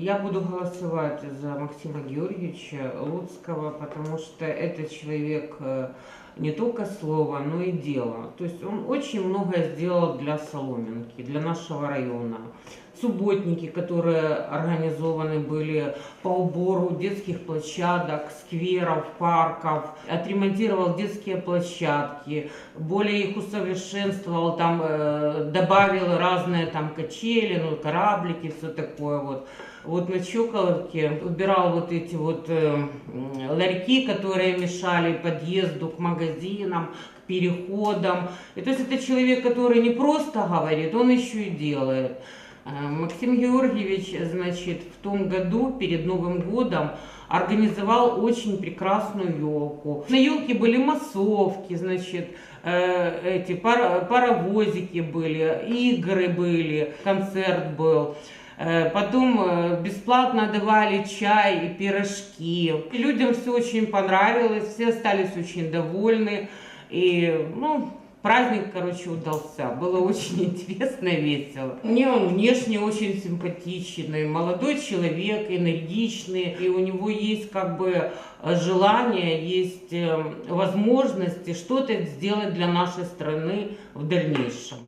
Я буду голосовать за Максима Георгиевича Луцкого, потому что это человек э, не только слова, но и дела. То есть он очень многое сделал для Соломенки, для нашего района. Субботники, которые организованы были по убору детских площадок, скверов, парков, отремонтировал детские площадки, более их усовершенствовал, там э, добавил разные там качели, ну, кораблики, все такое вот. Вот на Чоколовке убирал вот эти вот э, ларьки, которые мешали подъезду к магазинам, к переходам. И то есть это человек, который не просто говорит, он еще и делает. Э, Максим Георгиевич, значит, в том году, перед Новым годом, организовал очень прекрасную елку. На елке были массовки, значит, э, эти пар- паровозики были, игры были, концерт был. Э, Потом э, бесплатно давали чай и пирожки. Людям все очень понравилось, все остались очень довольны. И, ну, праздник, короче, удался. Было очень интересно и весело. Мне он внешне очень симпатичный, молодой человек, энергичный. И у него есть как бы э, желание, есть э, возможности что-то сделать для нашей страны в дальнейшем.